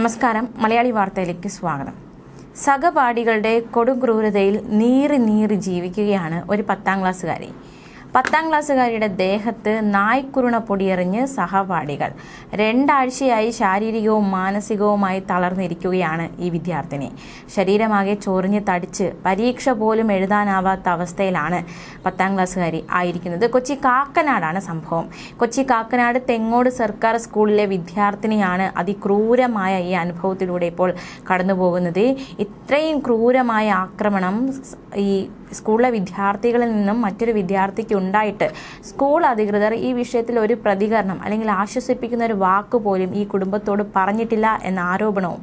നമസ്കാരം. മലയാളി വാർത്തയിലേക്ക് സ്വാഗതം. സഹപാഠികളുടെ കൊടും ക്രൂരതയിൽ നീറി നീറി ജീവിക്കുകയാണ് ഒരു പത്താം ക്ലാസ്സുകാരി. പത്താം ക്ലാസ്സുകാരിയുടെ ദേഹത്ത് നായ്ക്കുരുണ പൊടിയെറിഞ്ഞ് സഹപാഠികൾ. രണ്ടാഴ്ചയായി ശാരീരികവും മാനസികവുമായി തളർന്നിരിക്കുകയാണ് ഈ വിദ്യാർത്ഥിനി. ശരീരമാകെ ചൊറിഞ്ഞ് തടിച്ച് പരീക്ഷ പോലും എഴുതാനാവാത്ത അവസ്ഥയിലാണ് പത്താം ക്ലാസ്സുകാരി ആയിരിക്കുന്നത്. കൊച്ചി കാക്കനാടാണ് സംഭവം. കൊച്ചി കാക്കനാട് തെങ്ങോട് സർക്കാർ സ്കൂളിലെ വിദ്യാർത്ഥിനിയാണ് അതിക്രൂരമായ ഈ അനുഭവത്തിലൂടെ ഇപ്പോൾ കടന്നു പോകുന്നത് ഇത്രയും ക്രൂരമായ ആക്രമണം ഈ സ്കൂളിലെ വിദ്യാർത്ഥികളിൽ നിന്നും മറ്റൊരു വിദ്യാർത്ഥിക്ക് ഉണ്ടായിട്ട് സ്കൂൾ അധികൃതർ ഈ വിഷയത്തിൽ ഒരു പ്രതികരണം അല്ലെങ്കിൽ ആശ്വസിപ്പിക്കുന്ന ഒരു വാക്ക് പോലും ഈ കുടുംബത്തോട് പറഞ്ഞിട്ടില്ല എന്ന ആരോപണവും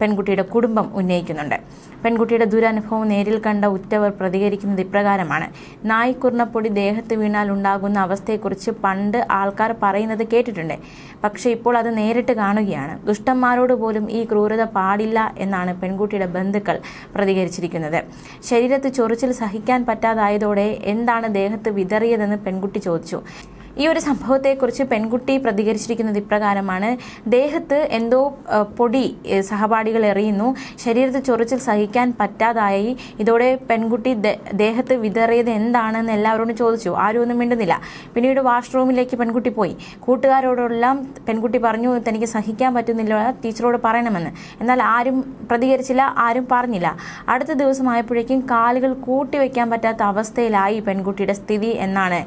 പെൺകുട്ടിയുടെ കുടുംബം ഉന്നയിക്കുന്നുണ്ട്. പെൺകുട്ടിയുടെ ദുരനുഭവം നേരിൽ കണ്ട ഉറ്റവർ പ്രതികരിക്കുന്നത് ഇപ്രകാരമാണ്. നായ്ക്കുർണപ്പൊടി ദേഹത്ത് വീണാൽ ഉണ്ടാകുന്ന അവസ്ഥയെക്കുറിച്ച് പണ്ട് ആൾക്കാർ പറയുന്നത് കേട്ടിട്ടുണ്ട്. പക്ഷേ ഇപ്പോൾ അത് നേരിട്ട് കാണുകയാണ്. ദുഷ്ടന്മാരോട് പോലും ഈ ക്രൂരത പാടില്ല എന്നാണ് പെൺകുട്ടിയുടെ ബന്ധുക്കൾ പ്രതികരിച്ചിരിക്കുന്നത്. ശരീരത്ത് ചൊറിച്ചിൽ സഹിക്കാൻ പറ്റാതായതോടെ എന്താണ് ദേഹത്ത് വിതറിയതെന്ന് പെൺകുട്ടി ചോദിച്ചു. ഈ ഒരു സംഭവത്തെക്കുറിച്ച് പെൺകുട്ടി പ്രതികരിച്ചിരിക്കുന്നത് ഇപ്രകാരമാണ്. ദേഹത്ത് എന്തോ പൊടി സഹപാഠികൾ എറിയുന്നു. ശരീരത്തിൽ ചൊറിച്ചിൽ സഹിക്കാൻ പറ്റാതായി. ഇതോടെ പെൺകുട്ടി ദേഹത്ത് വിതറിയത് എന്താണെന്ന് എല്ലാവരോടും ചോദിച്ചു. ആരും ഒന്നും മിണ്ടുന്നില്ല. പിന്നീട് വാഷ്റൂമിലേക്ക് പെൺകുട്ടി പോയി. കൂട്ടുകാരോടെല്ലാം പെൺകുട്ടി പറഞ്ഞു തനിക്ക് സഹിക്കാൻ പറ്റുന്നില്ല. ടീച്ചറോട് പറയണമെന്ന്. എന്നാൽ ആരും പ്രതികരിച്ചില്ല ആരും പറഞ്ഞില്ല. അടുത്ത ദിവസമായപ്പോഴേക്കും കാലുകൾ കൂട്ടിവെക്കാൻ പറ്റാത്ത അവസ്ഥയിലായി പെൺകുട്ടിയുടെ സ്ഥിതി എന്നാണ്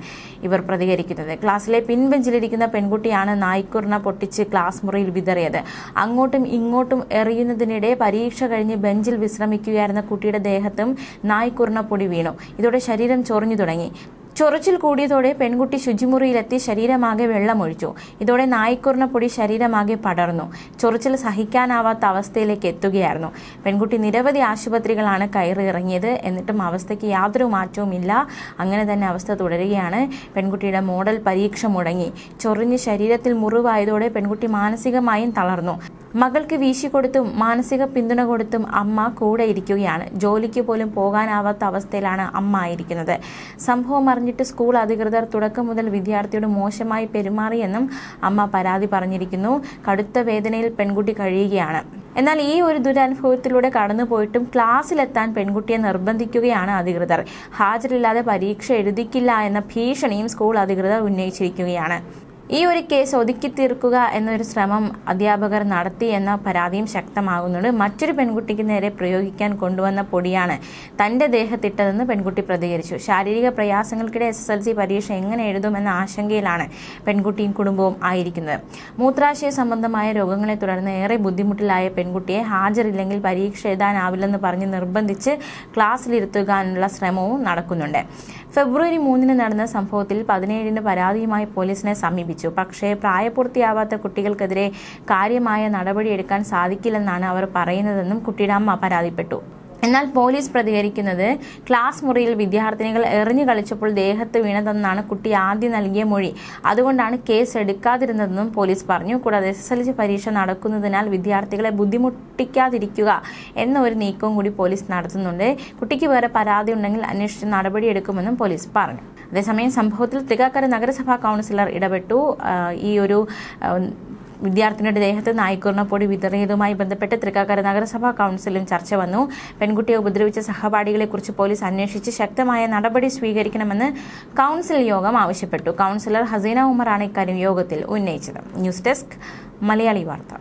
ഇവർ പ്രതികരിക്കുന്നത്. ക്ലാസ്സിലെ പിൻബെഞ്ചിലിരിക്കുന്ന പെൺകുട്ടിയാണ് നായ്ക്കുറിന പൊട്ടിച്ച് ക്ലാസ് മുറിയിൽ വിതറിയത്. അങ്ങോട്ടും ഇങ്ങോട്ടും എറിയുന്നതിനിടെ പരീക്ഷ കഴിഞ്ഞ് ബെഞ്ചിൽ വിശ്രമിക്കുകയായിരുന്ന കുട്ടിയുടെ ദേഹത്തും നായ്ക്കുറിന പൊടി വീണു. ഇതോടെ ശരീരം ചൊറിഞ്ഞു തുടങ്ങി. ചൊറിച്ചിൽ കൂടിയതോടെ പെൺകുട്ടി ശുചിമുറിയിലെത്തി ശരീരമാകെ വെള്ളമൊഴിച്ചു. ഇതോടെ നായ്ക്കുറിന പൊടി ശരീരമാകെ പടർന്നു. ചൊറിച്ചിൽ സഹിക്കാനാവാത്ത അവസ്ഥയിലേക്ക് എത്തുകയായിരുന്നു. പെൺകുട്ടി നിരവധി ആശുപത്രികളാണ് കയറി ഇറങ്ങിയത്. എന്നിട്ടും അവസ്ഥയ്ക്ക് യാതൊരു മാറ്റവും ഇല്ല അങ്ങനെ തന്നെ അവസ്ഥ തുടരുകയാണ്. പെൺകുട്ടിയുടെ മോഡൽ പരീക്ഷ മുടങ്ങി. ചൊറിഞ്ഞ് ശരീരത്തിൽ മുറിവായതോടെ പെൺകുട്ടി മാനസികമായും തളർന്നു. മകൾക്ക് വീശി വീശിക്കൊടുത്തും മാനസിക പിന്തുണ കൊടുത്തും അമ്മ കൂടെ ഇരിക്കുകയാണ്. ജോലിക്ക് പോലും പോകാനാവാത്ത അവസ്ഥയിലാണ് അമ്മ ആയിരിക്കുന്നത്. സംഭവം അറിഞ്ഞിട്ട് സ്കൂൾ അധികൃതർ തുടക്കം മുതൽ വിദ്യാർത്ഥിയോട് മോശമായി പെരുമാറിയെന്നും അമ്മ പരാതി പറഞ്ഞിരിക്കുന്നു. കടുത്ത വേദനയിൽ പെൺകുട്ടി കഴിയുകയാണ്. എന്നാൽ ഈ ഒരു ദുരനുഭവത്തിലൂടെ കടന്നുപോയിട്ടും ക്ലാസ്സിലെത്താൻ പെൺകുട്ടിയെ നിർബന്ധിക്കുകയാണ് അധികൃതർ. ഹാജരില്ലാതെ പരീക്ഷ എഴുതിക്കില്ല എന്ന ഭീഷണിയും സ്കൂൾ അധികൃതർ ഉന്നയിച്ചിരിക്കുകയാണ്. ഈ ഒരു കേസ് ഒതുക്കി തീർക്കുക എന്നൊരു ശ്രമം അധ്യാപകർ നടത്തി എന്ന പരാതിയും ശക്തമാകുന്നുണ്ട്. മറ്റൊരു പെൺകുട്ടിക്ക് നേരെ പ്രയോഗിക്കാൻ കൊണ്ടുവന്ന പൊടിയാണ് തന്റെ ദേഹത്തിട്ടതെന്ന് പെൺകുട്ടി പ്രതികരിച്ചു. ശാരീരിക പ്രയാസങ്ങൾക്കിടെ എസ് എസ് എൽ സി പരീക്ഷ എങ്ങനെ എഴുതുമെന്ന ആശങ്കയിലാണ് പെൺകുട്ടിയും കുടുംബവും ആയിരിക്കുന്നത്. മൂത്രാശയ സംബന്ധമായ രോഗങ്ങളെ തുടർന്ന് ഏറെ ബുദ്ധിമുട്ടിലായ പെൺകുട്ടിയെ ഹാജരില്ലെങ്കിൽ പരീക്ഷ എഴുതാനാവില്ലെന്ന് പറഞ്ഞ് നിർബന്ധിച്ച് ക്ലാസ്സിലിരുത്തുവാനുള്ള ശ്രമവും നടക്കുന്നുണ്ട്. ഫെബ്രുവരി മൂന്നിന് നടന്ന സംഭവത്തിൽ പതിനേഴിന് പരാതിയുമായി പോലീസിനെ സമീപിച്ചു. പക്ഷേ പ്രായപൂർത്തിയാവാത്ത കുട്ടികൾക്കെതിരെ കാര്യമായ നടപടിയെടുക്കാൻ സാധിക്കില്ലെന്നാണ് അവർ പറയുന്നതെന്നും കുട്ടിയുടെ അമ്മ പരാതിപ്പെട്ടു. എന്നാൽ പോലീസ് പ്രതികരിക്കുന്നത് ക്ലാസ് മുറിയിൽ വിദ്യാർത്ഥിനികൾ എറിഞ്ഞു കളിച്ചപ്പോൾ ദേഹത്ത് വീണതെന്നാണ് കുട്ടി ആദ്യം നൽകിയ മൊഴി. അതുകൊണ്ടാണ് കേസ് എടുക്കാതിരുന്നതെന്നും പോലീസ് പറഞ്ഞു. കൂടാതെ എസ് എസ് എൽ സി പരീക്ഷ നടക്കുന്നതിനാൽ വിദ്യാർത്ഥികളെ ബുദ്ധിമുട്ടിക്കാതിരിക്കുക എന്ന ഒരു നീക്കവും കൂടി പോലീസ് നടത്തുന്നുണ്ട്. കുട്ടിക്ക് വേറെ പരാതി ഉണ്ടെങ്കിൽ അന്വേഷിച്ച് നടപടിയെടുക്കുമെന്നും പോലീസ് പറഞ്ഞു. അതേസമയം സംഭവത്തിൽ തൃക്കാക്കര നഗരസഭാ കൗൺസിലർ ഇടപെട്ടു. ഈ ഒരു വിദ്യാർത്ഥിനിയുടെ ദേഹത്ത് നായ്ക്കുറിനപ്പൊടി വിതറിയതുമായി ബന്ധപ്പെട്ട് തൃക്കാക്കര നഗരസഭാ കൗൺസിലും ചർച്ച വന്നു. പെൺകുട്ടിയെ ഉപദ്രവിച്ച സഹപാഠികളെക്കുറിച്ച് പോലീസ് അന്വേഷിച്ച് ശക്തമായ നടപടി സ്വീകരിക്കണമെന്ന് കൗൺസിൽ യോഗം ആവശ്യപ്പെട്ടു. കൗൺസിലർ ഹസീന ഉമറാണ് ഇക്കാര്യം യോഗത്തിൽ ഉന്നയിച്ചത്. ന്യൂസ് ഡെസ്ക് മലയാളി വാർത്ത.